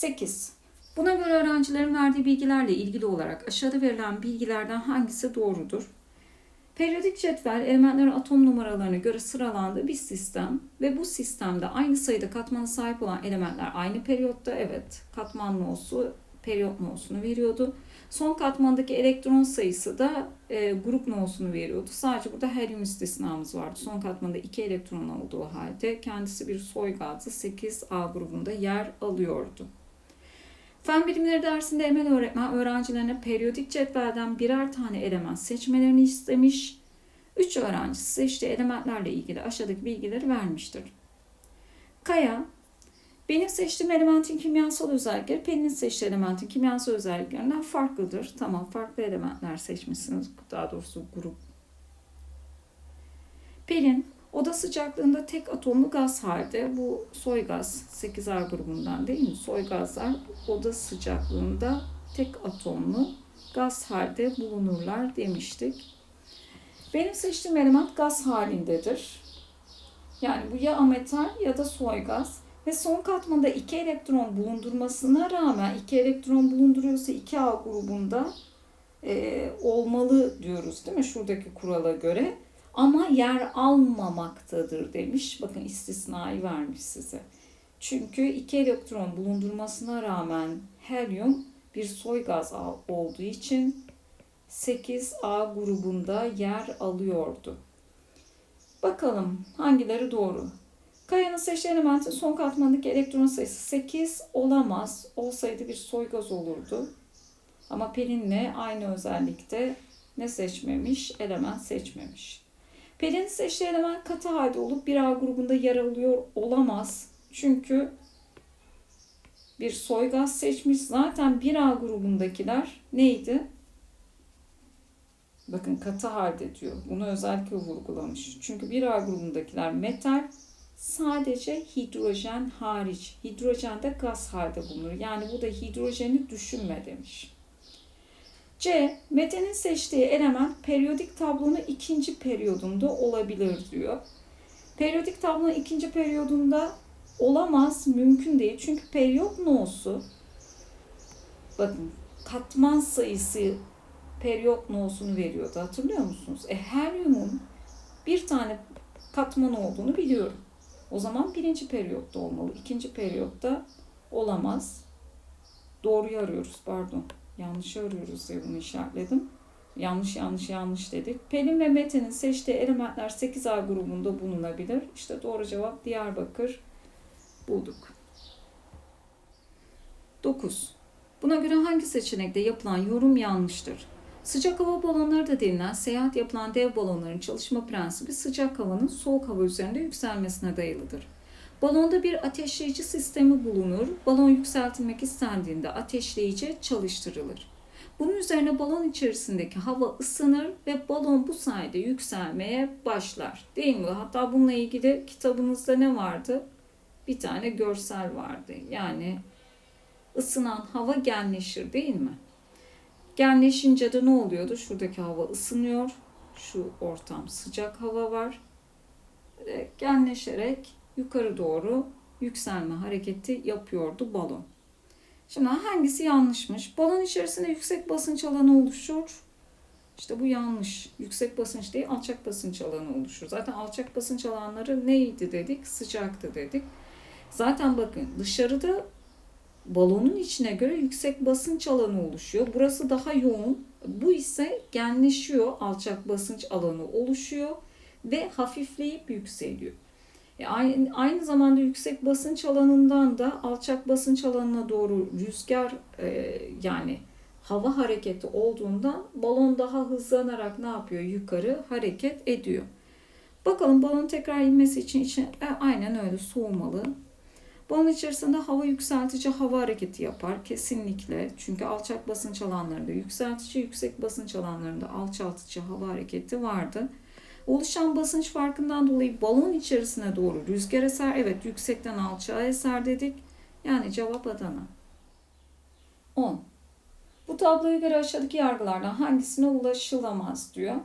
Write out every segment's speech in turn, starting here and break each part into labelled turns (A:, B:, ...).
A: 8. Buna göre öğrencilerin verdiği bilgilerle ilgili olarak aşağıda verilen bilgilerden hangisi doğrudur? Periyodik cetvel elementlerin atom numaralarına göre sıralandığı bir sistem ve bu sistemde aynı sayıda katmana sahip olan elementler aynı periyotta evet katman no'su periyot no'sunu veriyordu. Son katmandaki elektron sayısı da e, grup no'sunu veriyordu. Sadece burada helyum istisnamız vardı. Son katmanda 2 elektron olduğu halde kendisi bir soy gazı 8A grubunda yer alıyordu. Fen bilimleri dersinde Emel öğretmen öğrencilerine periyodik cetvelden birer tane element seçmelerini istemiş. Üç öğrenci seçtiği elementlerle ilgili aşağıdaki bilgileri vermiştir. Kaya, benim seçtiğim elementin kimyasal özellikleri Pelin'in seçtiği elementin kimyasal özelliklerinden farklıdır. Tamam farklı elementler seçmişsiniz. Daha doğrusu grup. Pelin, oda sıcaklığında tek atomlu gaz halde bu soy gaz 8R grubundan değil mi? Soy gazlar oda sıcaklığında tek atomlu gaz halde bulunurlar demiştik. Benim seçtiğim element gaz halindedir. Yani bu ya ametal ya da soy gaz. Ve son katmanda iki elektron bulundurmasına rağmen iki elektron bulunduruyorsa 2A grubunda e, olmalı diyoruz değil mi? Şuradaki kurala göre. Ama yer almamaktadır demiş. Bakın istisnayı vermiş size. Çünkü iki elektron bulundurmasına rağmen helyum bir soy gaz olduğu için 8A grubunda yer alıyordu. Bakalım hangileri doğru? Kayanın seçtiği elementin son katmandaki elektron sayısı 8 olamaz. Olsaydı bir soy gaz olurdu. Ama Pelin'le aynı özellikte ne seçmemiş? Element seçmemiş. Pelin'in seçtiği element katı halde olup bir A grubunda yer alıyor olamaz. Çünkü bir soy gaz seçmiş. Zaten bir A grubundakiler neydi? Bakın katı halde diyor. Bunu özellikle vurgulamış. Çünkü bir A grubundakiler metal, sadece hidrojen hariç. Hidrojen de gaz halde bulunur. Yani bu da hidrojeni düşünme demiş. C. Mete'nin seçtiği element periyodik tablonun ikinci periyodunda olabilir diyor. Periyodik tablonun ikinci periyodunda olamaz, mümkün değil. Çünkü periyot no'su bakın katman sayısı periyot no'sunu veriyordu. Hatırlıyor musunuz? E, helyumun bir tane katman olduğunu biliyorum. O zaman birinci periyotta olmalı. İkinci periyotta olamaz. Doğruyu arıyoruz pardon. Yanlışı arıyoruz diye bunu işaretledim. Yanlış yanlış yanlış dedik. Pelin ve Mete'nin seçtiği elementler 8A grubunda bulunabilir. İşte doğru cevap Diyarbakır bulduk. 9. Buna göre hangi seçenekte yapılan yorum yanlıştır? Sıcak hava balonları da denilen seyahat yapılan dev balonların çalışma prensibi sıcak havanın soğuk hava üzerinde yükselmesine dayalıdır. Balonda bir ateşleyici sistemi bulunur. Balon yükseltilmek istendiğinde ateşleyici çalıştırılır. Bunun üzerine balon içerisindeki hava ısınır ve balon bu sayede yükselmeye başlar. Değil mi? Hatta bununla ilgili kitabınızda ne vardı? Bir tane görsel vardı. Yani ısınan hava genleşir değil mi? Genleşince de ne oluyordu? Şuradaki hava ısınıyor. Şu ortam sıcak hava var. Genleşerek yukarı doğru yükselme hareketi yapıyordu balon. Şimdi hangisi yanlışmış? Balon içerisinde yüksek basınç alanı oluşur. İşte bu yanlış. Yüksek basınç değil alçak basınç alanı oluşur. Zaten alçak basınç alanları neydi dedik? Sıcaktı dedik. Zaten bakın dışarıda balonun içine göre yüksek basınç alanı oluşuyor. Burası daha yoğun. Bu ise genleşiyor. Alçak basınç alanı oluşuyor ve hafifleyip yükseliyor. E aynı, aynı zamanda yüksek basınç alanından da alçak basınç alanına doğru rüzgar e, yani hava hareketi olduğunda balon daha hızlanarak ne yapıyor? Yukarı hareket ediyor. Bakalım balon tekrar inmesi için, için e, aynen öyle soğumalı. Balon içerisinde hava yükseltici hava hareketi yapar kesinlikle. Çünkü alçak basınç alanlarında yükseltici, yüksek basınç alanlarında alçaltıcı hava hareketi vardı. Oluşan basınç farkından dolayı balon içerisine doğru rüzgar eser. Evet yüksekten alçağa eser dedik. Yani cevap Adana. 10. Bu tabloya göre aşağıdaki yargılardan hangisine ulaşılamaz diyor.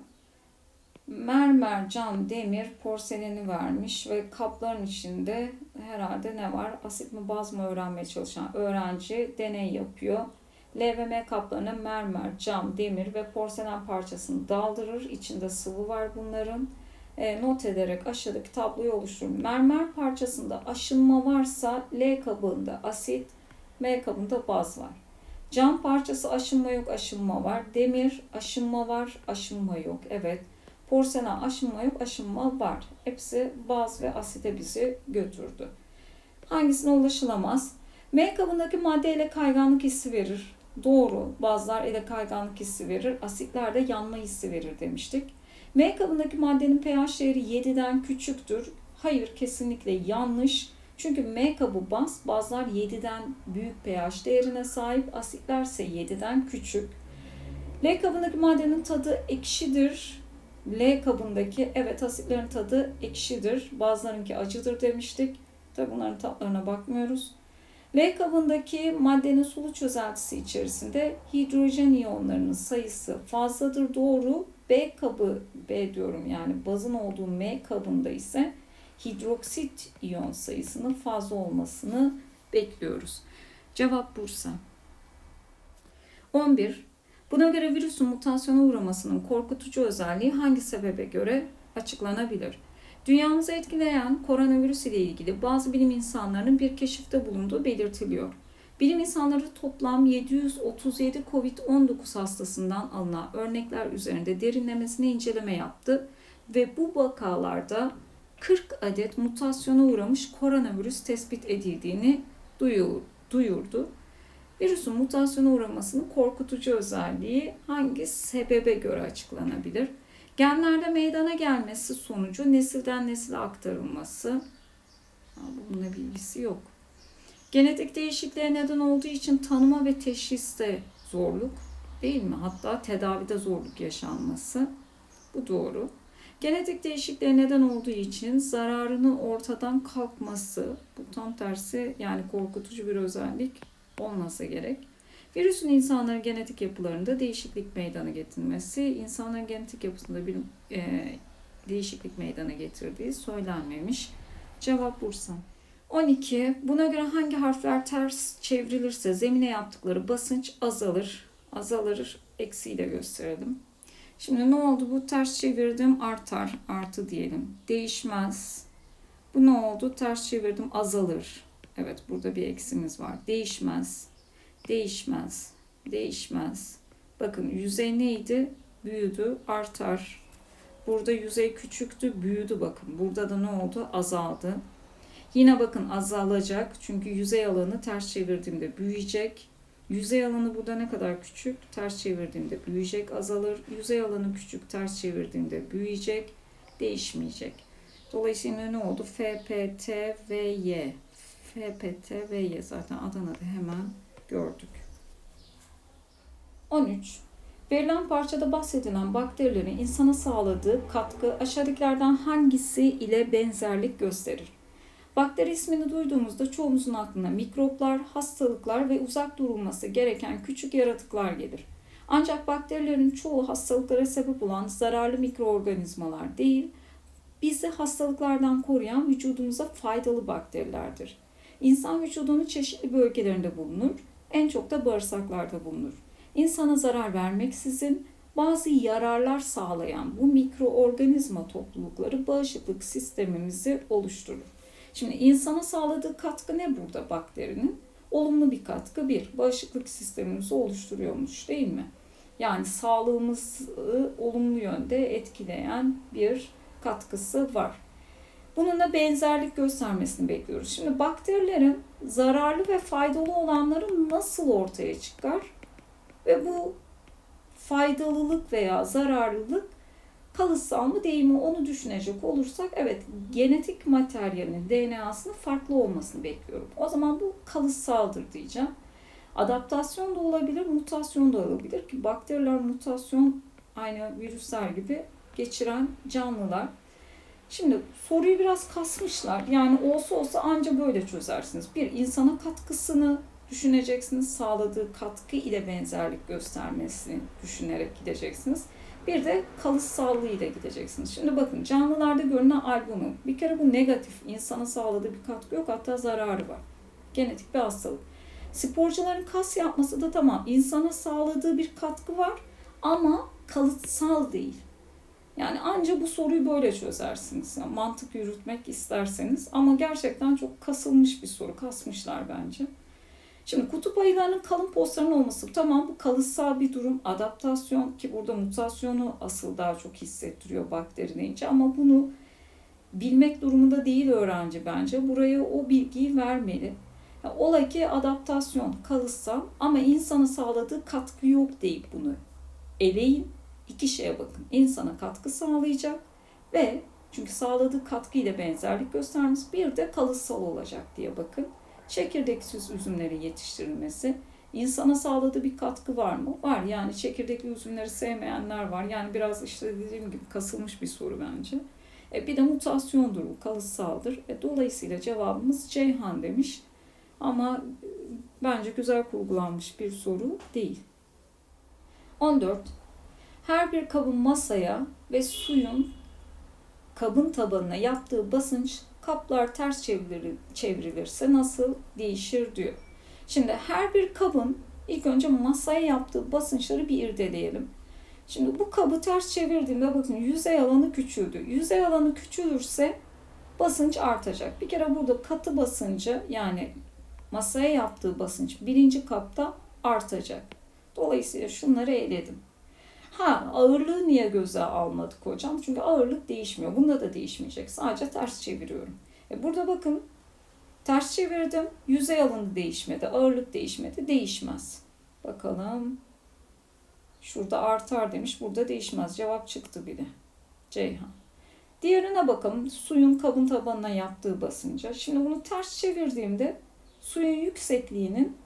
A: mermer, cam, demir, porseleni vermiş ve kapların içinde herhalde ne var? Asit mi baz mı öğrenmeye çalışan öğrenci deney yapıyor. LVM kaplarına mermer, cam, demir ve porselen parçasını daldırır. İçinde sıvı var bunların. E, not ederek aşağıdaki tabloyu oluşturun. Mermer parçasında aşınma varsa L kabında asit, M kabında baz var. Cam parçası aşınma yok, aşınma var. Demir aşınma var, aşınma yok. Evet. Porselen aşınma yok, aşınma var. Hepsi baz ve asite bizi götürdü. Hangisine ulaşılamaz? M kabındaki madde ile kayganlık hissi verir. Doğru. Bazlar ile kayganlık hissi verir. Asitler de yanma hissi verir demiştik. M kabındaki maddenin pH değeri 7'den küçüktür. Hayır kesinlikle yanlış. Çünkü M kabı baz, bazlar 7'den büyük pH değerine sahip, asitler ise 7'den küçük. L kabındaki maddenin tadı ekşidir. L kabındaki evet asitlerin tadı ekşidir. Bazılarınki acıdır demiştik. Tabi bunların tatlarına bakmıyoruz. L kabındaki maddenin sulu çözeltisi içerisinde hidrojen iyonlarının sayısı fazladır doğru. B kabı, B diyorum yani bazın olduğu M kabında ise hidroksit iyon sayısının fazla olmasını bekliyoruz. Cevap Bursa. 11. Buna göre virüsün mutasyona uğramasının korkutucu özelliği hangi sebebe göre açıklanabilir? Dünyamızı etkileyen koronavirüs ile ilgili bazı bilim insanlarının bir keşifte bulunduğu belirtiliyor. Bilim insanları toplam 737 COVID-19 hastasından alınan örnekler üzerinde derinlemesine inceleme yaptı ve bu vakalarda 40 adet mutasyona uğramış koronavirüs tespit edildiğini duyurdu. Virüsün mutasyona uğramasının korkutucu özelliği hangi sebebe göre açıklanabilir? Genlerde meydana gelmesi sonucu nesilden nesile aktarılması. Bununla bilgisi yok. Genetik değişikliğe neden olduğu için tanıma ve teşhiste zorluk değil mi? Hatta tedavide zorluk yaşanması. Bu doğru. Genetik değişikliğe neden olduğu için zararının ortadan kalkması. Bu tam tersi yani korkutucu bir özellik olmasa gerek. Virüsün insanların genetik yapılarında değişiklik meydana getirmesi, insanların genetik yapısında bir e, değişiklik meydana getirdiği söylenmemiş. Cevap Bursa. 12. Buna göre hangi harfler ters çevrilirse zemine yaptıkları basınç azalır. Azalır eksiyle gösterelim. Şimdi ne oldu? Bu ters çevirdim artar. Artı diyelim. Değişmez. Bu ne oldu? Ters çevirdim azalır. Evet burada bir eksimiz var. Değişmez. Değişmez. Değişmez. Bakın yüzey neydi? Büyüdü. Artar. Burada yüzey küçüktü. Büyüdü bakın. Burada da ne oldu? Azaldı. Yine bakın azalacak. Çünkü yüzey alanı ters çevirdiğimde büyüyecek. Yüzey alanı burada ne kadar küçük? Ters çevirdiğimde büyüyecek, azalır. Yüzey alanı küçük, ters çevirdiğimde büyüyecek, değişmeyecek. Dolayısıyla ne oldu? F, P, T, V, Y. F, P, T, V, Y zaten Adana'da hemen gördük. 13. Verilen parçada bahsedilen bakterilerin insana sağladığı katkı aşağıdakilerden hangisi ile benzerlik gösterir? Bakteri ismini duyduğumuzda çoğumuzun aklına mikroplar, hastalıklar ve uzak durulması gereken küçük yaratıklar gelir. Ancak bakterilerin çoğu hastalıklara sebep olan zararlı mikroorganizmalar değil, bizi hastalıklardan koruyan vücudumuza faydalı bakterilerdir. İnsan vücudunun çeşitli bölgelerinde bulunur, en çok da bağırsaklarda bulunur. İnsana zarar vermeksizin bazı yararlar sağlayan bu mikroorganizma toplulukları bağışıklık sistemimizi oluşturur. Şimdi insana sağladığı katkı ne burada bakterinin? Olumlu bir katkı bir, bağışıklık sistemimizi oluşturuyormuş değil mi? Yani sağlığımızı olumlu yönde etkileyen bir katkısı var. Bununla benzerlik göstermesini bekliyoruz. Şimdi bakterilerin zararlı ve faydalı olanları nasıl ortaya çıkar? Ve bu faydalılık veya zararlılık kalıtsal mı değil mi onu düşünecek olursak evet genetik materyalin DNA'sının farklı olmasını bekliyorum. O zaman bu kalıtsaldır diyeceğim. Adaptasyon da olabilir, mutasyon da olabilir ki bakteriler mutasyon aynı virüsler gibi geçiren canlılar. Şimdi soruyu biraz kasmışlar. Yani olsa olsa anca böyle çözersiniz. Bir, insana katkısını düşüneceksiniz. Sağladığı katkı ile benzerlik göstermesini düşünerek gideceksiniz. Bir de kalıtsallığı ile gideceksiniz. Şimdi bakın canlılarda görünen albümün bir kere bu negatif. insana sağladığı bir katkı yok hatta zararı var. Genetik bir hastalık. Sporcuların kas yapması da tamam insana sağladığı bir katkı var ama kalıtsal değil. Yani anca bu soruyu böyle çözersiniz. Yani mantık yürütmek isterseniz. Ama gerçekten çok kasılmış bir soru. Kasmışlar bence. Şimdi kutup ayılarının kalın postların olması tamam bu kalıtsal bir durum. Adaptasyon ki burada mutasyonu asıl daha çok hissettiriyor bakteri deyince. Ama bunu bilmek durumunda değil öğrenci bence. Buraya o bilgiyi vermeli. Ya, ola ki adaptasyon kalıtsal ama insana sağladığı katkı yok deyip bunu eleyin iki şeye bakın. İnsana katkı sağlayacak ve çünkü sağladığı katkı ile benzerlik göstermesi bir de kalıtsal olacak diye bakın. Çekirdeksiz üzümlerin yetiştirilmesi. insana sağladığı bir katkı var mı? Var. Yani çekirdekli üzümleri sevmeyenler var. Yani biraz işte dediğim gibi kasılmış bir soru bence. E bir de mutasyondur bu, kalıtsaldır. E dolayısıyla cevabımız Ceyhan demiş. Ama e, bence güzel kurgulanmış bir soru değil. 14. Her bir kabın masaya ve suyun kabın tabanına yaptığı basınç kaplar ters çevrilir, çevrilirse nasıl değişir diyor. Şimdi her bir kabın ilk önce masaya yaptığı basınçları bir irdeleyelim. Şimdi bu kabı ters çevirdiğimde bakın yüzey alanı küçüldü. Yüzey alanı küçülürse basınç artacak. Bir kere burada katı basıncı yani masaya yaptığı basınç birinci kapta artacak. Dolayısıyla şunları eledim. Ha ağırlığı niye göze almadık hocam? Çünkü ağırlık değişmiyor. Bunda da değişmeyecek. Sadece ters çeviriyorum. E burada bakın ters çevirdim. Yüzey alanı değişmedi. Ağırlık değişmedi. Değişmez. Bakalım. Şurada artar demiş. Burada değişmez. Cevap çıktı bile. Ceyhan. Diğerine bakalım. Suyun kabın tabanına yaptığı basınca. Şimdi bunu ters çevirdiğimde suyun yüksekliğinin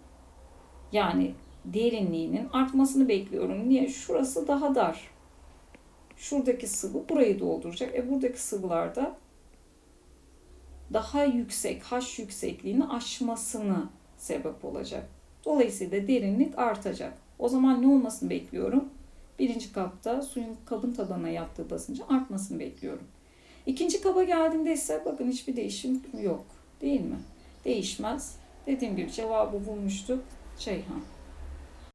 A: yani derinliğinin artmasını bekliyorum. Niye? Şurası daha dar. Şuradaki sıvı burayı dolduracak. E buradaki sıvılarda daha yüksek, H yüksekliğini aşmasını sebep olacak. Dolayısıyla derinlik artacak. O zaman ne olmasını bekliyorum? Birinci kapta suyun kabın tabanına yaptığı basıncı artmasını bekliyorum. İkinci kaba geldiğinde ise bakın hiçbir değişim yok. Değil mi? Değişmez. Dediğim gibi cevabı bulmuştuk. Ceyhan.